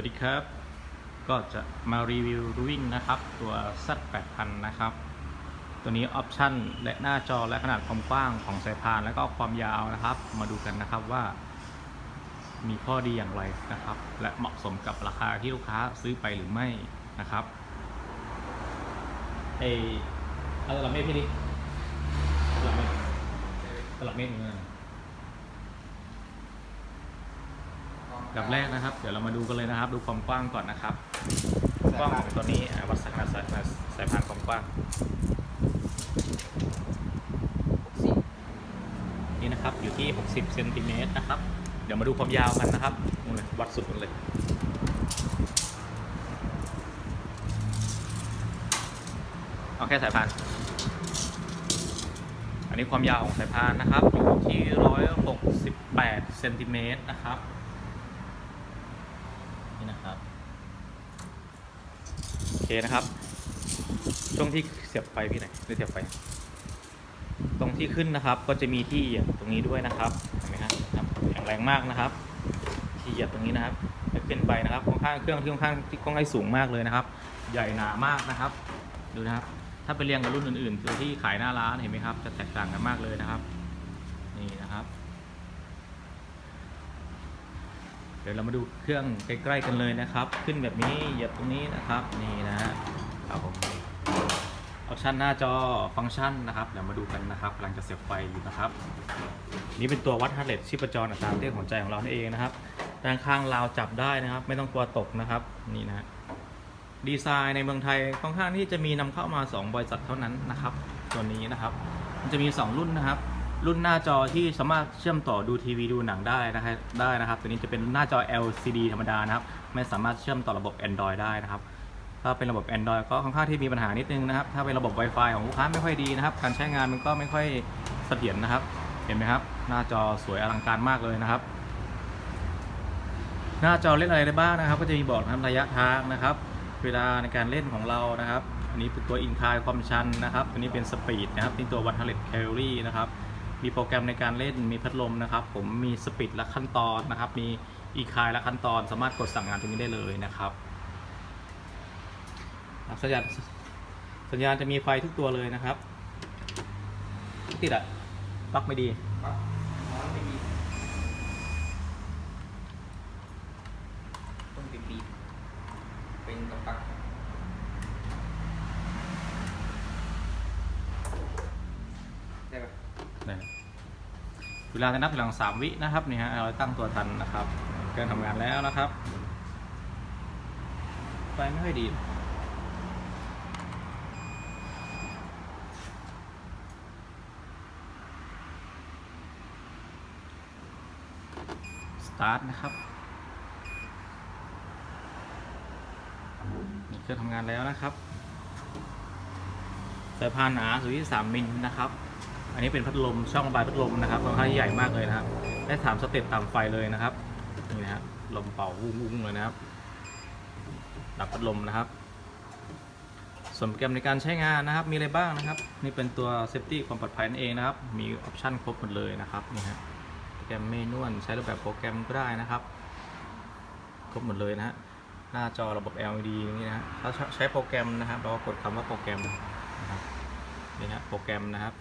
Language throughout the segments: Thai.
วัสดีครับ ก็จะมารีวิววิ่งนะครับ ตัว Z8000 นะครับ ตัวนี้ออปชันและหน้าจอและขนาดความกว้างของสายพานแล้วก็ความยาวนะครับ มาดูกันนะครับว่า มีข้อดีอย่างไรนะครับ และเหมาะสมกับราคาที่ลูกค้าซื้อไปหรือไม่นะครับเออเอาตลับเมตรพี่ดิตลับเมตรตลับเมตรนี่นะกับแรกนะครับ เดี๋ยวเรามาดูกันเลยนะครับ ดูความกว้างก่อนนะครับกว้างของตัวนี้อะวัดขนาดสายสายพานความกว้างนี่นะครับอยู่ที่ 60เซนติเมตรนะครับ เดี๋ยวมาดูความยาวกันนะครับนู่นเลยวัดสุดกันเลยเอาแค่สายพาน อันนี้ความยาวของสายพานนะครับอยู่ที่ 168เซนติเมตรนะครับ นะครับโอเคนะครับ ช่วงที่เสียบไฟพี่ไหนหรือเสียบไฟ ตรงที่ขึ้นนะครับ ก็จะมีที่เหยียบตรงนี้ด้วยนะครับเห็นไหมครับแข็งแรงมากนะครับ ที่เหยียบตรงนี้นะครับเป็นไปนะครับค่อนข้างเครื่องที่ค่อนข้างที่ค่อนข้างสูงมากเลยนะครับ ใหญ่หนามากนะครับ ดูนะครับ ถ้าไปเรียงกับรุ่นอื่นๆตัวที่ขายหน้าร้านเห็นไหมครับ จะแตกต่างกันมากเลยนะครับ นี่นะครับ เดี๋ยวเรามาดูเครื่องใกล้ๆกันเลยนะครับ ขึ้นแบบนี้เหยียบตรงนี้นะครับนี่นะครับผมออปชันหน้าจอฟังก์ชันนะครับเดี๋ยวมาดูกันนะครับกำลังจะเสียบไฟอยู่นะครับ นี่เป็นตัววัดฮาร์ดเรทชีพจรอัตราเต้นหัวใจของเราเองนะครับ ด้านข้างราวจับได้นะครับ ไม่ต้องกลัวตกนะครับนี่นะดีไซน์ในเมืองไทยค่อนข้างที่จะมีนำเข้ามา 2 บริษัทเท่านั้นนะครับ ตัวนี้นะครับ มันจะมี 2 รุ่นนะครับ รุ่นหน้าจอที่สามารถเชื่อมต่อดูทีวีดูหนังได้นะครับได้นะครับ ตัวนี้จะเป็นหน้าจอ LCD ธรรมดานะครับ ไม่สามารถเชื่อมต่อระบบ Android ได้นะครับ ถ้าเป็นระบบ Android ก็ค่อนข้างที่มีปัญหานิดนึงนะครับ ถ้าเป็นระบบ Wi-Fi ของลูกค้าไม่ค่อยดีนะครับ การใช้งานมันก็ไม่ค่อยเสถียรนะครับ เห็นไหมครับ หน้าจอสวยอลังการมากเลยนะครับ หน้าจอเล่นอะไรได้บ้างนะครับ ก็จะมีบอกนะครับระยะทางนะครับ เวลาในการเล่นของเรานะครับ อันนี้เป็นตัวอินคายความชันนะครับ ตัวนี้เป็นสปีดนะครับเป็นตัววัตเทเลตแคลอรี่นะครับ มีโปรแกรมในการเล่นมีพัดลมนะครับ ผมมีสปีดและขั้นตอนนะครับ มีอีคายและขั้นตอน สามารถกดสั่งงานตรงนี้ได้เลยนะครับสัญญาณสัญญาณจะมีไฟทุกตัวเลยนะครับติดอะปลั๊กไม่ดี ปั๊บน้อยไม่มีต้องปิดปีเป็นกับปลักได้ปะ นะเวลาจะนับถอยหลังสามวินะครับนี่ฮะเราตั้งตัวทันนะครับเครื่องทำงานแล้วนะครับไฟไม่ค่อยดีสตาร์ทนะครับเครื่องทำงานแล้วนะครับสายพานหนาสุดที่3มิลนะครับ อันนี้เป็นพัดลมช่องระบายพัดลมนะครับค่อนข้างใหญ่มากเลยนะครับ ได้ถามสเต็ปตามไฟเลยนะครับ นี่นะฮะลมเป่าวุ้งๆเลยนะครับ ดับพัดลมนะครับ ส่วนโปรแกรมในการใช้งานนะครับ มีอะไรบ้างนะครับ นี่เป็นตัวเซฟตี้ความปลอดภัยนั่นเองนะครับ มีออปชันครบหมดเลยนะครับ นี่ฮะ โปรแกรมเมนวลใช้รูปแบบโปรแกรมก็ได้นะครับ ครบหมดเลยนะฮะ หน้าจอระบบ LED นี่นะฮะ ถ้าใช้โปรแกรมนะครับ เราก็กดคำว่าโปรแกรมนะครับนี่ฮะ โปรแกรมนะครับ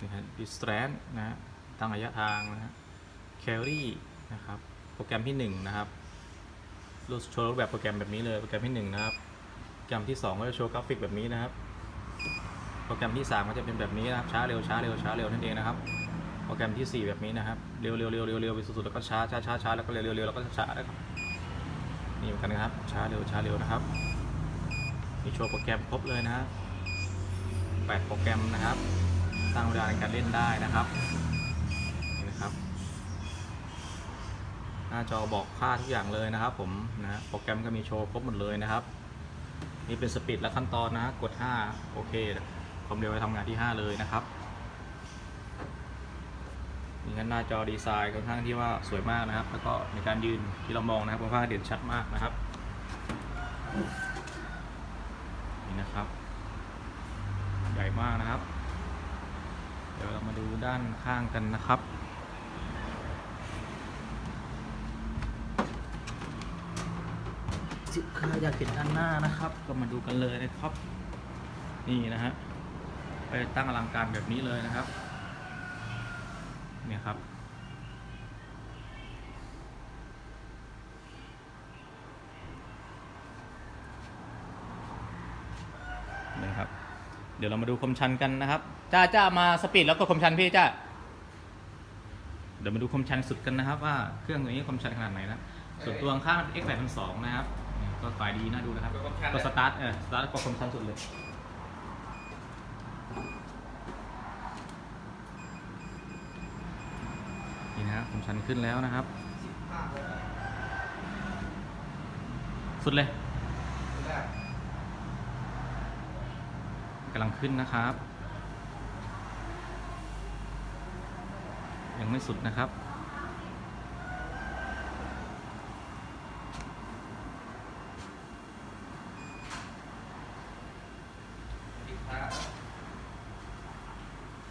นี่ฮะ distance นะฮะตั้งระยะทางนะฮะ carry นะครับโปรแกรมที่1นะครับรูปโชว์รูปแบบโปรแกรมแบบนี้เลยโปรแกรมที่1นะครับโปรแกรมที่ 2 ก็จะโชว์กราฟิกแบบนี้นะครับ โปรแกรมที่ 3 ก็จะเป็นแบบนี้นะครับช้าเร็วช้าเร็วช้าเร็วนั่นเองนะครับโปรแกรมที่ 4 แบบนี้นะครับเร็วเร็วเร็วเร็วเร็วไปสุดๆแล้วก็ช้าช้าช้าช้าแล้วก็เร็วเร็วเร็วแล้วก็ช้านะครับนี่เหมือนกันนะครับช้าเร็วช้าเร็วนะครับมีโชว์โปรแกรมครบเลยนะครับ8โปรแกรมนะครับ ตั้งเวลาในการเล่นได้นะครับนี่นะครับ หน้าจอบอกค่าทุกอย่างเลยนะครับ ผมนะโปรแกรมก็มีโชว์ครบหมดเลยนะครับ นี่เป็นสปีดและขั้นตอนนะฮะกด 5 โอเค ความเร็วไปทำงานที่ 5 เลยนะครับนี่งั้นหน้าจอดีไซน์ค่อนข้างที่ว่าสวยมากนะครับ แล้วก็ในการยืนที่เรามองนะครับค่อนข้างเด่นชัดมากนะครับนี่นะครับ ใหญ่มากนะครับ เดี๋ยวเรามา ด้านข้างกันนะครับ สิใครอยากเห็นด้านหน้านะครับ ก็มาดูกันเลยนะครับ นี่นะฮะ ไปตั้งอลังการแบบนี้เลยนะครับ เนี่ยครับนะครับ เดี๋ยวเรามาดูคมชันกันนะครับ จ้าจ้ามาสปีดแล้วก็คมชันพี่จ้าเดี๋ยวมาดูคมชันสุดกันนะครับ ว่าเครื่องตัวนี้คมชันขนาดไหนนะส่วนตัวข้างๆ X 8 2 2นะครับนี่ก็ฝ่ายดีน่าดูนะครับ ก็สตาร์ทเออสตาร์ทก็คมชันสุดเลยนี่นะครับคมชันขึ้นแล้วนะครับสิบห้าเลยสุดเลย ตัวแรก กำลังขึ้นนะครับ ยังไม่สุดนะครับ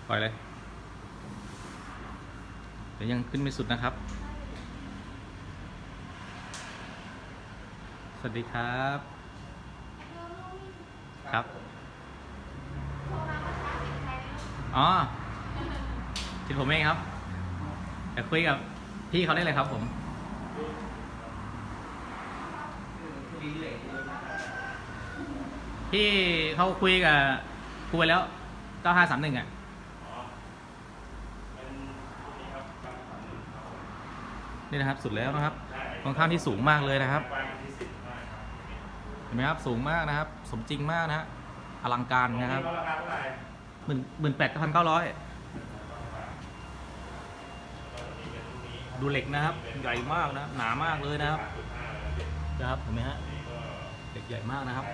ปล่อยเลย เดี๋ยวยังขึ้นไม่สุดนะครับ สวัสดีครับครับ อ๋อทิดผมเองครับเดี๋ยวคุยกับพี่เขาได้เลยครับผมพี่เขาคุยกับคุยแล้ว9531อะนี่นะครับสุดแล้วนะครับค่อนข้างที่สูงมากเลยนะครับ เห็นไหมครับสูงมากนะครับ สมจริงมากนะฮะอลังการนะครับ หมื่นหมื่นแปดพันเก้าร้อยดูเหล็กนะครับ ใหญ่มากนะหนามากเลยนะครับนะครับเห็นไหมฮะเหล็กใหญ่มากนะครับ